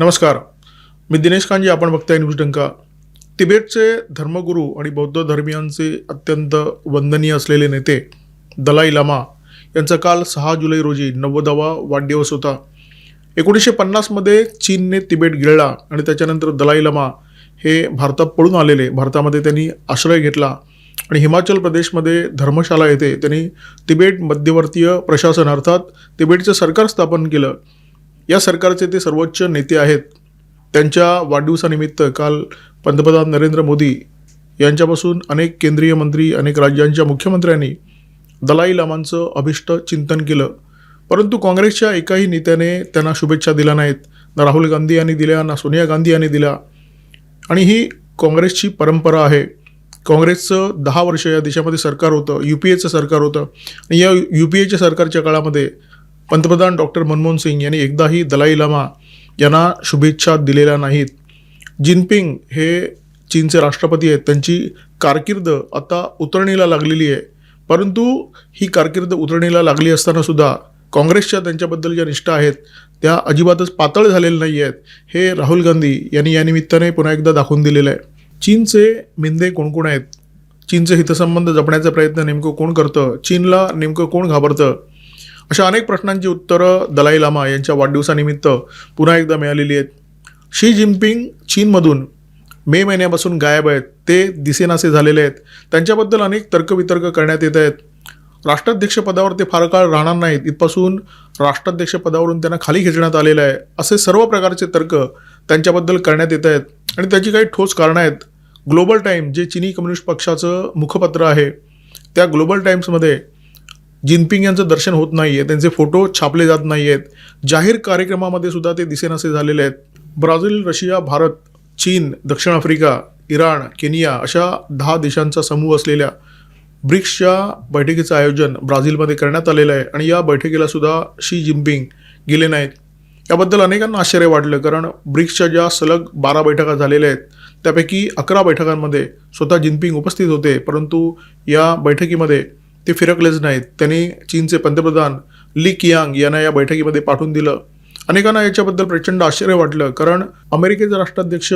नमस्कार. मी दिनेश कांजी आपण बघताय न्यूज डंका. तिबेटचे धर्मगुरू आणि बौद्ध धर्मियांचे अत्यंत वंदनीय असलेले नेते दलाई लामा यांचा काल सहा जुलै रोजी नव्वदावा वाढदिवस होता. एकोणीसशे पन्नासमध्ये चीनने तिबेट गिळला आणि त्याच्यानंतर दलाई लामा हे भारतात पळून आलेले. भारतामध्ये त्यांनी आश्रय घेतला आणि हिमाचल प्रदेशमध्ये धर्मशाला येथे त्यांनी तिबेट मध्यवर्तीय प्रशासन अर्थात तिबेटचं सरकार स्थापन केलं. या सरकारचे ते सर्वोच्च नेते आहेत. त्यांच्या वाढदिवसानिमित्त काल पंतप्रधान नरेंद्र मोदी यांच्यापासून अनेक केंद्रीय मंत्री अनेक राज्यांच्या मुख्यमंत्र्यांनी दलाई लामांचं अभिष्ट चिंतन केलं. परंतु काँग्रेसच्या एकाही नेत्याने त्यांना शुभेच्छा दिल्या नाहीत. ना राहुल गांधी यांनी दिल्या ना सोनिया गांधी यांनी दिल्या. आणि ही काँग्रेसची परंपरा आहे. काँग्रेसचं दहा वर्ष या देशामध्ये सरकार होतं यू पी एचं सरकार होतं. आणि या यू पी एच्या सरकारच्या काळामध्ये पंतप्रधान डॉक्टर मनमोहन सिंग यांनी एकदाही दलाई लामा यांना शुभेच्छा दिलेल्या नाहीत. जिनपिंग हे चीनचे राष्ट्रपती आहेत. त्यांची कारकीर्द आता उतरणीला लागलेली आहे. परंतु ही कारकीर्द उतरणीला लागली असताना सुद्धा काँग्रेसच्या त्यांच्याबद्दल ज्या निष्ठा आहेत त्या अजिबातच पातळ झालेल्या नाही आहेत हे राहुल गांधी यांनी या निमित्ताने पुन्हा एकदा दाखवून दिलेलं आहे. चीनचे मिंदे कोण कोण आहेत? चीनचे हितसंबंध जपण्याचा प्रयत्न नेमकं कोण करतं? चीनला नेमकं कोण घाबरतं? अशा अनेक प्रश्नांची उत्तरं दलाई लामा यांच्या वाढदिवसानिमित्त पुन्हा एकदा मिळालेली आहेत. शी जिनपिंग चीनमधून मे महिन्यापासून गायब आहेत. ते दिसेनासे झालेले आहेत. त्यांच्याबद्दल अनेक तर्कवितर्क करण्यात येत आहेत. राष्ट्राध्यक्षपदावर ते फार काळ राहणार नाहीत. इथपासून राष्ट्राध्यक्षपदावरून त्यांना खाली खेचण्यात आलेलं आहे. असे सर्व प्रकारचे तर्क त्यांच्याबद्दल करण्यात येत आहेत. आणि त्याची काही ठोस कारणं आहेत. ग्लोबल टाईम जे चिनी कम्युनिस्ट पक्षाचं मुखपत्र आहे त्या ग्लोबल टाईम्समध्ये जिनपिंग यांचं दर्शन होत नाही आहे त्यांचे फोटो छापले जात नाही आहेत जाहीर कार्यक्रमामध्ये सुद्धा ते दिसेनासे झालेले आहेत. ब्राझील रशिया भारत चीन दक्षिण आफ्रिका इराण केनिया अशा दहा देशांचा समूह असलेल्या ब्रिक्सच्या बैठकीचं आयोजन ब्राझीलमध्ये करण्यात आलेलं आहे आणि या बैठकीला सुद्धा शी जिनपिंग गेले नाहीत. याबद्दल अनेकांना आश्चर्य वाटलं कारण ब्रिक्सच्या ज्या सलग बारा बैठका झालेल्या आहेत त्यापैकी अकरा बैठकांमध्ये स्वतः जिनपिंग उपस्थित होते परंतु या बैठकीमध्ये ते फिरकलेच नाहीत. त्यांनी चीनचे पंतप्रधान ली कियांग यांना या बैठकीमध्ये पाठवून दिलं. अनेकांना याच्याबद्दल प्रचंड आश्चर्य वाटलं कारण अमेरिकेचे राष्ट्राध्यक्ष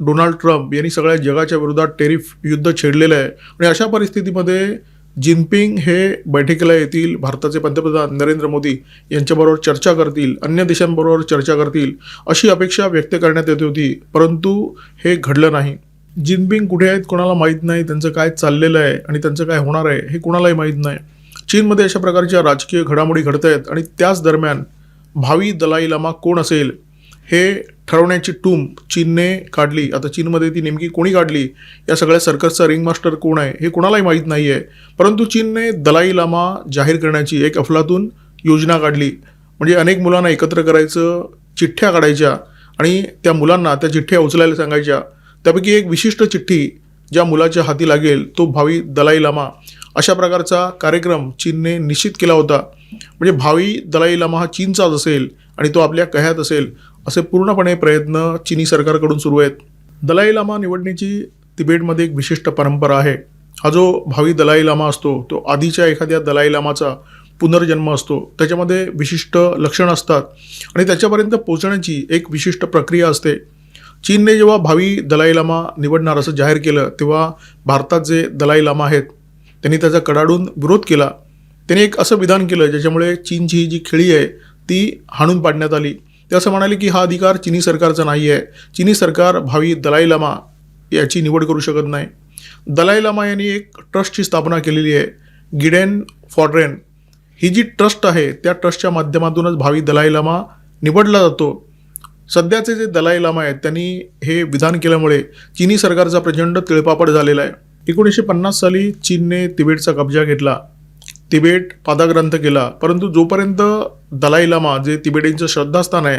डोनाल्ड ट्रम्प यांनी सगळ्या जगाच्या विरोधात टेरिफ युद्ध छेडलेलं आहे. आणि अशा परिस्थितीमध्ये जिनपिंग हे बैठकीला येतील भारताचे पंतप्रधान नरेंद्र मोदी यांच्याबरोबर चर्चा करतील अन्य देशांबरोबर चर्चा करतील अशी अपेक्षा व्यक्त करण्यात येत होती. परंतु हे घडलं नाही. जिनपिंग कुठे आहेत कोणाला माहीत नाही त्यांचं काय चाललेलं आहे आणि त्यांचं काय होणार आहे हे कोणालाही माहीत नाही. चीनमध्ये अशा प्रकारच्या राजकीय घडामोडी घडत आहेत आणि त्याच दरम्यान भावी दलाई लामा कोण असेल हे ठरवण्याची टूम चीनने काढली. आता चीनमध्ये ती नेमकी कोणी काढली या सगळ्या सर्कसचा रिंगमास्टर कोण आहे हे कोणालाही माहीत नाही आहे परंतु चीनने दलाई लामा जाहीर करण्याची एक अफलातून योजना काढली. म्हणजे अनेक मुलांना एकत्र करायचं चिठ्ठ्या काढायच्या आणि त्या मुलांना त्या चिठ्ठ्या उचलायला सांगायच्या. त्यापैकी एक विशिष्ट चिठ्ठी ज्या मुलाच्या हाती लागेल तो भावी दलाई लामा अशा प्रकारचा कार्यक्रम चीनने निश्चित केला होता. म्हणजे भावी दलाई लामा हा चीनचाच असेल आणि तो आपल्या कह्यात असेल असे पूर्णपणे प्रयत्न चिनी सरकारकडून सुरू आहेत. दलाई लामा निवडण्याची तिबेटमध्ये एक विशिष्ट परंपरा आहे. हा जो भावी दलाई लामा असतो तो आधीच्या एखाद्या दलाई लामाचा पुनर्जन्म असतो. त्याच्यामध्ये विशिष्ट लक्षणं असतात आणि त्याच्यापर्यंत पोचण्याची एक विशिष्ट प्रक्रिया असते. चीनने जेव्हा भावी दलाई लामा निवडणार असं जाहीर केलं तेव्हा भारतात जे दलाई लामा आहेत त्यांनी त्याचा कडाडून विरोध केला. त्यांनी एक असं विधान केलं ज्याच्यामुळे चीनची ही जी खेळी आहे ती हाणून पाडण्यात आली. ते असं म्हणाले की हा अधिकार चिनी सरकारचा नाही आहे. चिनी सरकार भावी दलाई लामा याची निवड करू शकत नाही. दलाई लामा यांनी एक ट्रस्टची स्थापना केलेली आहे गिडेन फॉड्रेन ही जी ट्रस्ट आहे त्या ट्रस्टच्या माध्यमातूनच भावी दलाई लामा निवडला जातो. सध्याचे जे दलाई लामा आहेत त्यांनी हे विधान केल्यामुळे चिनी सरकारचा प्रचंड तिळपापड झालेला आहे. एकोणीसशे पन्नास साली चीनने तिबेटचा कब्जा घेतला. तिबेट पादाग्रंथ केला. परंतु जोपर्यंत दलाई लामा जे तिबेटींचं श्रद्धास्थान आहे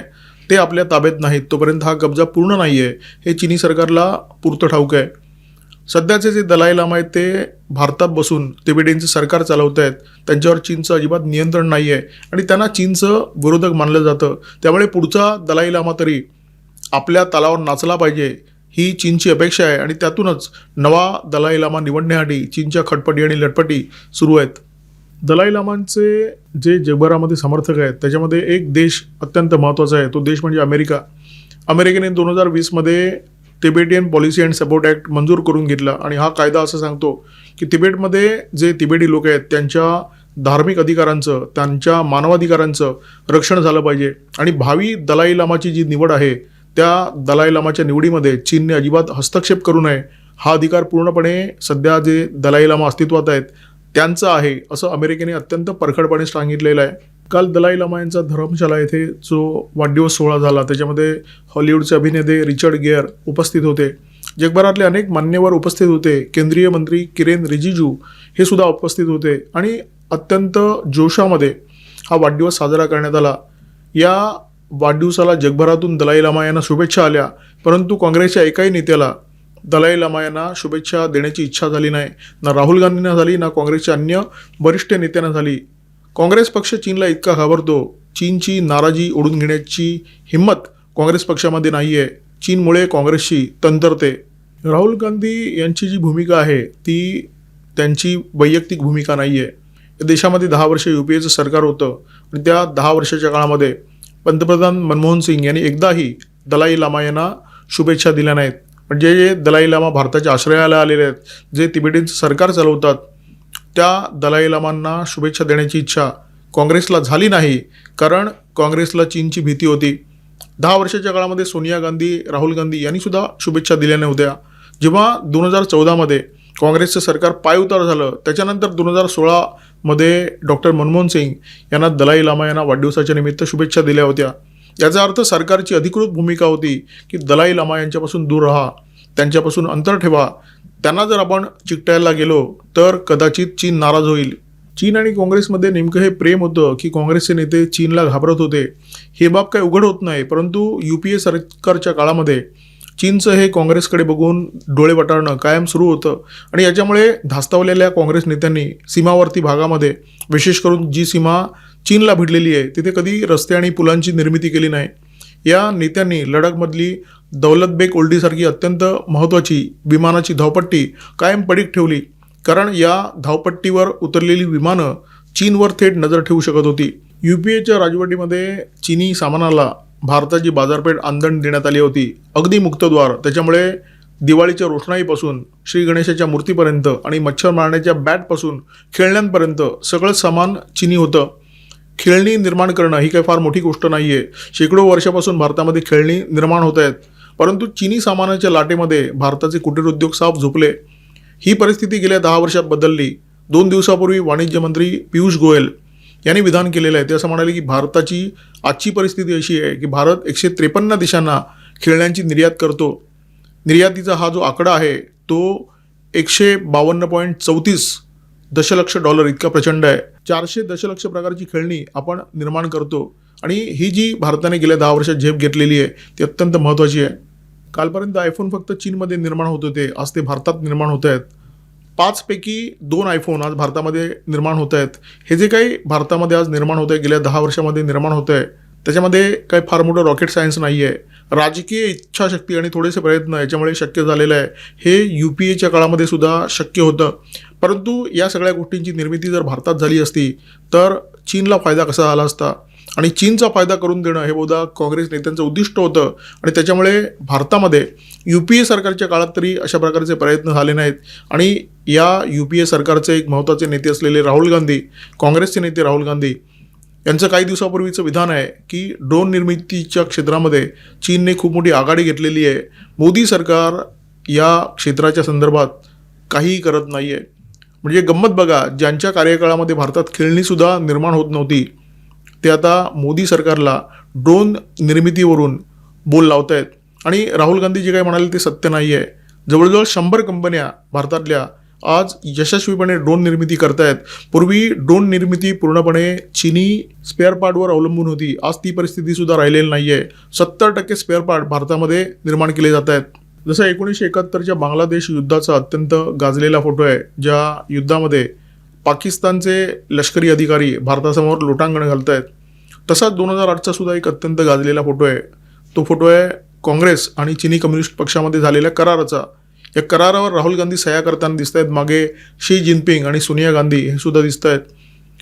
ते आपल्या ताब्यात नाहीत तोपर्यंत हा कब्जा पूर्ण नाही आहे हे चिनी सरकारला पुरतं ठाऊक आहे. सध्याचे जे दलाई लामा आहेत ते भारतात बसून तिबेटींचं सरकार चालवत आहेत त्यांच्यावर चीनचं अजिबात नियंत्रण नाही आहे आणि त्यांना चीनचं विरोधक मानलं जातं. त्यामुळे पुढचा दलाई लामा तरी आपल्या तालावर नाचला पाहिजे ही चीनची अपेक्षा आहे आणि त्यातूनच नवा दलाई लामा निवडण्यासाठी चीनच्या खटपटी आणि लटपटी सुरू आहेत. दलाई लामांचे जे जगभरामध्ये समर्थक आहेत त्याच्यामध्ये एक देश अत्यंत महत्त्वाचा आहे तो देश म्हणजे अमेरिका. अमेरिकेने दोन हजार वीसमध्ये Tibetan policy and support act मंजूर करून घेतला. आणि हा कायदा असं सांगतो की तिबेटमध्ये जे तिबेटी लोक आहेत त्यांच्या धार्मिक अधिकारांचं त्यांच्या मानवाधिकारांचं रक्षण झालं पाहिजे. आणि भावी दलाई लामाची जी निवड आहे त्या दलाई लामाच्या निवडीमध्ये चीनने अजिबात हस्तक्षेप करू नये. हा अधिकार पूर्णपणे सध्या जे दलाई लामा अस्तित्वात आहेत त्यांचं आहे असं अमेरिकेने अत्यंत परखडपणे सांगितलेलं आहे. काल दलाई लामा यांचा धर्मशाला येथे जो वाढदिवस सोहळा झाला त्याच्यामध्ये हॉलिवूडचे अभिनेते रिचर्ड गेअर उपस्थित होते. जगभरातले अनेक मान्यवर उपस्थित होते. केंद्रीय मंत्री किरेन रिजिजू हे सुद्धा उपस्थित होते. आणि अत्यंत जोशामध्ये हा वाढदिवस साजरा करण्यात आला. या वाढदिवसाला जगभरातून दलाई लामा यांना शुभेच्छा आल्या परंतु काँग्रेसच्या एकाही नेत्याला दलाई लामा यांना शुभेच्छा देण्याची इच्छा झाली नाही. ना राहुल गांधींना झाली ना काँग्रेसच्या अन्य वरिष्ठ नेत्यांना झाली. काँग्रेस पक्ष चीनला इतका घाबरतो. चीनची नाराजी ओढून घेण्याची हिंमत काँग्रेस पक्षामध्ये नाही आहे चीनमुळे काँग्रेसची तंतरते. राहुल गांधी यांची जी भूमिका आहे ती त्यांची वैयक्तिक भूमिका नाही आहे या देशामध्ये दहा वर्ष यू पी एचं सरकार होतं आणि त्या दहा वर्षाच्या काळामध्ये पंतप्रधान मनमोहन सिंग यांनी एकदाही दलाई लामा यांना शुभेच्छा दिल्या नाहीत. म्हणजे जे दलाई लामा भारताच्या आश्रयाला आलेले आहेत जे तिबेटींचं सरकार चालवतात त्या दलाई लामांना शुभेच्छा देण्याची इच्छा काँग्रेसला झाली नाही कारण काँग्रेसला चीनची भीती होती. दहा वर्षाच्या काळामध्ये सोनिया गांधी राहुल गांधी यांनीसुद्धा शुभेच्छा दिल्या नव्हत्या. जेव्हा दोन हजार चौदामध्ये काँग्रेसचं सरकार पायउतार झालं त्याच्यानंतर दोन हजार सोळामध्ये डॉक्टर मनमोहन सिंग यांना दलाई लामा यांना वाढदिवसाच्या निमित्त शुभेच्छा दिल्या होत्या. याचा अर्थ सरकारची अधिकृत भूमिका होती की दलाई लामा यांच्यापासून दूर राहा त्यांच्यापासून अंतर ठेवा त्यांना जर आपण चिकटायला गेलो तर कदाचित चीन नाराज होईल. चीन आणि काँग्रेसमध्ये नेमकं हे प्रेम होतं की काँग्रेसचे नेते चीनला घाबरत होते. हे बाब काही उघड होत नाही परंतु यू पी ए सरकारच्या काळामध्ये चीनचं हे काँग्रेसकडे बघून डोळे वटारणं कायम सुरू होतं. आणि याच्यामुळे धास्तावलेल्या काँग्रेस नेत्यांनी सीमावर्ती भागामध्ये विशेष करून जी सीमा चीनला भिडलेली आहे तिथे कधी रस्ते आणि पुलांची निर्मिती केली नाही. या नेत्यांनी लडाखमधली दौलत बेग ओल्डीसारखी अत्यंत महत्त्वाची विमानाची धावपट्टी कायम पडीक ठेवली कारण या धावपट्टीवर उतरलेली विमानं चीनवर थेट नजर ठेवू शकत होती. यू पी एच्या राजवटीमध्ये चीनी सामानाला भारताची बाजारपेठ आंदण देण्यात आली होती. अगदी मुक्तद्वार. त्याच्यामुळे दिवाळीच्या रोषणाईपासून श्री गणेशाच्या मूर्तीपर्यंत आणि मच्छर मारण्याच्या बॅटपासून खेळण्यांपर्यंत सगळं सामान चिनी होतं. खेळणी निर्माण करणं ही काही फार मोठी गोष्ट नाही आहे शेकडो वर्षापासून भारतामध्ये खेळणी निर्माण होत आहेत. परंतु चिनी सामानाच्या लाटेमध्ये भारताचे कुटीर उद्योग साफ झोपले. ही परिस्थिती गेल्या दहा वर्षात बदलली. दोन दिवसापूर्वी वाणिज्य मंत्री पियुष गोयल यांनी विधान केलेलं आहे. ते असं म्हणाले की भारताची आजची परिस्थिती अशी आहे की भारत एकशे त्रेपन्न देशांना खेळण्यांची निर्यात करतो. निर्यातीचा हा जो आकडा आहे तो एकशे बावन्न पॉईंट चौतीस दशलक्ष डॉलर इतका प्रचंड आहे. चारशे दशलक्ष प्रकारची खेळणी आपण निर्माण करतो. आणि ही जी भारताने गेल्या दहा वर्षात झेप घेतलेली आहे ती अत्यंत महत्त्वाची आहे. कालपर्यंत आयफोन फक्त चीनमध्ये निर्माण होत होते. आज ते भारतात निर्माण होत आहेत. पाचपैकी दोन आयफोन आज भारतामध्ये निर्माण होत आहेत. हे जे काही भारतामध्ये आज निर्माण होत आहे गेल्या दहा वर्षामध्ये निर्माण होत आहे त्याच्यामध्ये काही फार मोठं रॉकेट सायन्स नाही आहे राजकीय इच्छाशक्ती आणि थोडेसे प्रयत्न याच्यामुळे शक्य झालेलं आहे. हे यू पी एच्या काळामध्ये सुद्धा शक्य होतं. परंतु या सगळ्या गोष्टींची निर्मिती जर भारतात झाली असती तर चीनला फायदा कसा झाला असता? आणि चीनचा फायदा करून देणं हे बहुधा काँग्रेस नेत्यांचं उद्दिष्ट होतं. आणि त्याच्यामुळे भारतामध्ये यू पी ए सरकारच्या काळात तरी अशा प्रकारचे प्रयत्न झाले नाहीत. आणि या यू पी ए सरकारचे एक महत्त्वाचे नेते असलेले राहुल गांधी काँग्रेसचे नेते राहुल गांधी यांचं काही दिवसापूर्वीचं विधान आहे की ड्रोन निर्मितीच्या क्षेत्रामध्ये चीनने खूप मोठी आघाडी घेतलेली आहे. मोदी सरकार या क्षेत्राच्या संदर्भात काहीही करत नाही आहे म्हणजे गंमत बघा ज्यांच्या कार्यकाळामध्ये भारतात खेळणीसुद्धा निर्माण होत नव्हती ते आता मोदी सरकारला ड्रोन निर्मितीवरून बोल लावत आहेत आणि राहुल गांधी जे काय म्हणाले ते सत्य नाही आहे जवळजवळ शंभर कंपन्या भारतातल्या आज यशस्वीपणे ड्रोन निर्मिती करतायत. पूर्वी ड्रोन निर्मिती पूर्णपणे चिनी स्पेअर पार्टवर अवलंबून होती. आज ती परिस्थितीसुद्धा राहिलेली नाही आहे सत्तर टक्के स्पेअर पार्ट भारतामध्ये निर्माण केले जात आहेत जसं एकोणीसशे एकाहत्तरच्या बांगलादेश युद्धाचा अत्यंत गाजलेला फोटो आहे ज्या युद्धामध्ये पाकिस्तानचे लष्करी अधिकारी भारतासमोर लोटांगण घालत आहेत तसाच दोन हजार आठचा सुद्धा एक अत्यंत गाजलेला फोटो आहे. तो फोटो आहे काँग्रेस आणि चिनी कम्युनिस्ट पक्षामध्ये झालेल्या कराराचा. या करारावर राहुल गांधी सह्या करताना दिसत आहेत मागे शी जिनपिंग आणि सोनिया गांधी हे सुद्धा दिसत आहेत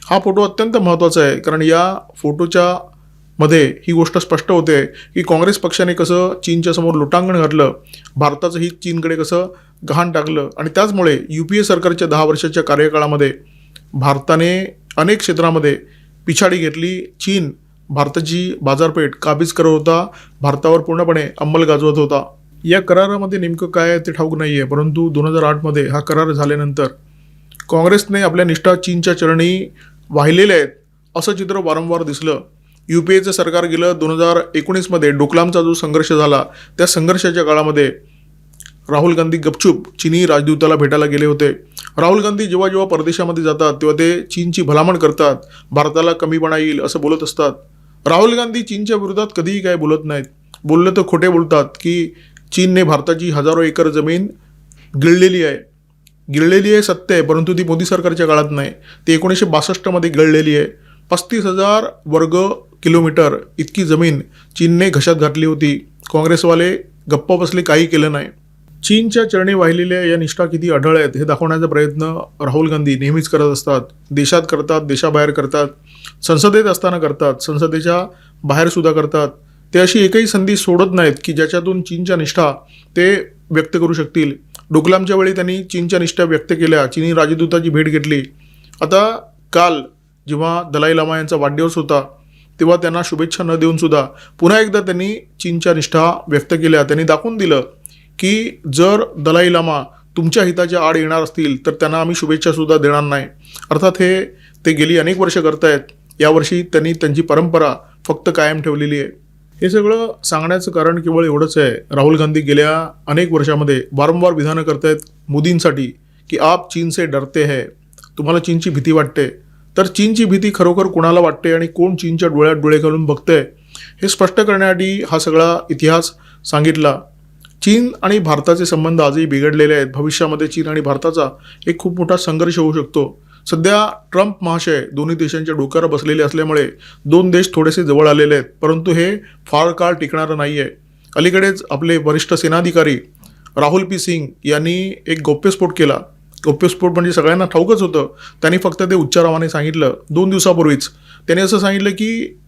हा फोटो अत्यंत महत्त्वाचा आहे. कारण या फोटोच्या मध्ये ही गोष्ट स्पष्ट होते की काँग्रेस पक्षाने कसं चीनच्या समोर लोटांगण घातलं भारताचं ही चीनकडे कसं गहाण टाकलं आणि त्याचमुळे यू पी ए सरकारच्या दहा वर्षाच्या कार्यकाळामध्ये भारताने अनेक क्षेत्रामध्ये पिछाडी घेतली. चीन भारताची बाजारपेठ काबीज करत होता. भारतावर पूर्णपणे अंमल गाजवत होता. या करारामध्ये नेमकं काय आहे ते ठाऊक नाही आहे परंतु दोन हजार आठमध्ये हा करार झाल्यानंतर काँग्रेसने आपल्या निष्ठा चीनच्या चरणी वाहिलेल्या आहेत असं चित्र वारंवार दिसलं. यू पी एचं सरकार गेलं दोन हजार एकोणीसमध्ये डोकलामचा जो संघर्ष झाला त्या संघर्षाच्या काळामध्ये राहुल गांधी गपचूप चिनी राजदूताला भेटायला गेले होते. राहुल गांधी जेव्हा जेव्हा परदेशामध्ये जातात तेव्हा ते चीनची भलामण करतात भारताला कमीपणा येईल असं बोलत असतात. राहुल गांधी चीनच्या विरोधात कधीही काय बोलत नाहीत. बोललं तर खोटे बोलतात की चीनने भारताची हजारो एकर जमीन गिळलेली आहे. गिळलेली आहे सत्य आहे परंतु ती मोदी सरकारच्या काळात नाही. ती एकोणीसशे बासष्टमध्ये गिळलेली आहे. पस्तीस हजार वर्ग किलोमीटर इतकी जमीन चीनने घशात घातली होती. काँग्रेसवाले गप्प बसले काही केलं नाही. चीनच्या चरणी वाहिलेल्या या निष्ठा किती अढळ आहेत हे दाखवण्याचा प्रयत्न राहुल गांधी नेहमीच करत असतात. देशात करतात देशाबाहेर करतात संसदेत असताना करतात संसदेच्या बाहेरसुद्धा करतात. ते अशी एकही संधी सोडत नाहीत की ज्याच्यातून चीनच्या निष्ठा ते व्यक्त करू शकतील. डोकलामच्या वेळी त्यांनी चीनच्या निष्ठा व्यक्त केल्या. चीनी राजदूताची भेट घेतली. आता काल जेव्हा दलाई लामा यांचा वाढदिवस होता तेव्हा त्यांना शुभेच्छा न देऊन सुद्धा पुन्हा एकदा त्यांनी चीनच्या निष्ठा व्यक्त केल्या. त्यांनी दाखवून दिलं की जर दलाई लामा तुमच्या हिताच्या आड येणार असतील तर त्यांना आम्ही शुभेच्छा सुद्धा देणार नाही. अर्थात हे ते गेली अनेक वर्ष करतायत. यावर्षी त्यांनी त्यांची परंपरा फक्त कायम ठेवलेली आहे. हे सगळं सांगण्याचं कारण केवळ एवढंच आहे. राहुल गांधी गेल्या अनेक वर्षामध्ये वारंवार विधानं करतायत मोदींसाठी की आप चीन से डरते है. तुम्हाला चीनची भीती वाटते. तर चीनची भीती खरोखर कोणाला वाटते आणि कोण चीनच्या डोळ्यात डोळे घालून बघतंय? हे स्पष्ट करण्यासाठी हा सगळा इतिहास सांगितला. चीन आणि भारताचे संबंध आजही बिघडलेले आहेत. भविष्यामध्ये चीन आणि भारताचा एक खूप मोठा संघर्ष होऊ शकतो. सध्या ट्रम्प महाशय दोन्ही देशांच्या डोक्यावर बसलेले असल्यामुळे दोन देश थोडेसे जवळ आलेले आहेत. परंतु हे फार काळ टिकणारं नाही आहे अलीकडेच आपले वरिष्ठ सेनाधिकारी राहुल पी सिंग यांनी एक गौप्यस्फोट केला. गौप्यस्फोट म्हणजे सगळ्यांना ठाऊकच होतं. त्यांनी फक्त ते उच्चारावाने सांगितलं. दोन दिवसापूर्वीच त्यांनी असं सांगितलं की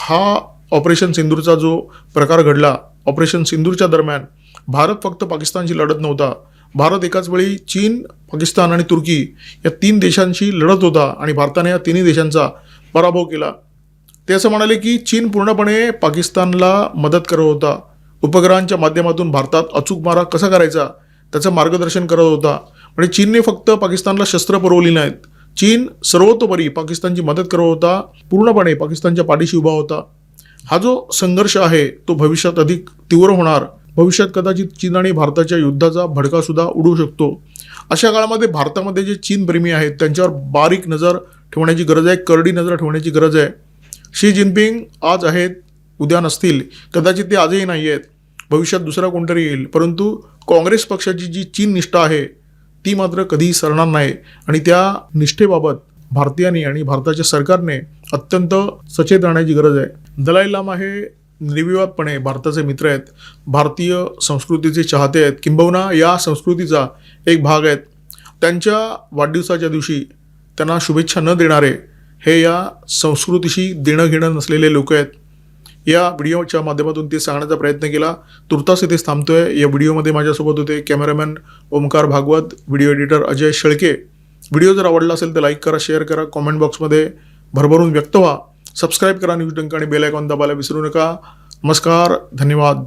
हा ऑपरेशन सिंदूरचा जो प्रकार घडला ऑपरेशन सिंदूरच्या दरम्यान भारत फक्त पाकिस्तानशी लढत नव्हता. भारत एकाच वेळी चीन पाकिस्तान आणि तुर्की या तीन देशांशी लढत होता आणि भारताने या तिन्ही देशांचा पराभव केला. ते असं म्हणाले की चीन पूर्णपणे पाकिस्तानला मदत करत होता. उपग्रहांच्या माध्यमातून भारतात अचूक मारा कसा करायचा त्याचं मार्गदर्शन करत होता. म्हणजे चीनने फक्त पाकिस्तानला शस्त्र पुरवली नाहीत. चीन सर्वतोपरी पाकिस्तानची मदत करत होता. पूर्णपणे पाकिस्तानच्या पाठीशी उभा होता. हा जो संघर्ष आहे तो भविष्यात अधिक तीव्र होणार. भविष्यात कदाचित चीन आणि भारताच्या युद्धाचा भडकासुद्धा उडू शकतो. अशा काळामध्ये भारतामध्ये जे चीनप्रेमी आहेत त्यांच्यावर बारीक नजर ठेवण्याची गरज आहे करडी नजर ठेवण्याची गरज आहे. शी जिनपिंग आज आहेत उद्या नसतील. कदाचित ते आजही नाही आहेत. भविष्यात दुसरा कोणतरी येईल. परंतु काँग्रेस पक्षाची जी चीन निष्ठा आहे ती मात्र कधीही सरणार नाही. आणि त्या निष्ठेबाबत भारतीयांनी आणि भारताच्या सरकारने अत्यंत सचेत राहण्याची गरज आहे. दलाई लामा हे निर्विवादपणे भारताचे मित्र आहेत भारतीय संस्कृतीचे चाहते आहेत किंबहुना या संस्कृतीचा एक भाग आहेत. त्यांच्या वाढदिवसाच्या दिवशी त्यांना शुभेच्छा न देणारे हे या संस्कृतीशी देणं घेणं नसलेले लोक आहेत. या व्हिडिओच्या माध्यमातून ते सांगण्याचा प्रयत्न केला तुर्तास इथेच थांबतोय. या व्हिडिओमध्ये माझ्यासोबत होते cameraman Omkar Bhagwat video editor Ajay Shelke. Video जर आवडला असेल तर लाईक करा शेअर करा कॉमेंट बॉक्समध्ये भरभरून व्यक्त व्हा. सबस्क्राईब करा न्यूज डंक आणि बेल आयकॉन दाबायला विसरू नका. नमस्कार धन्यवाद.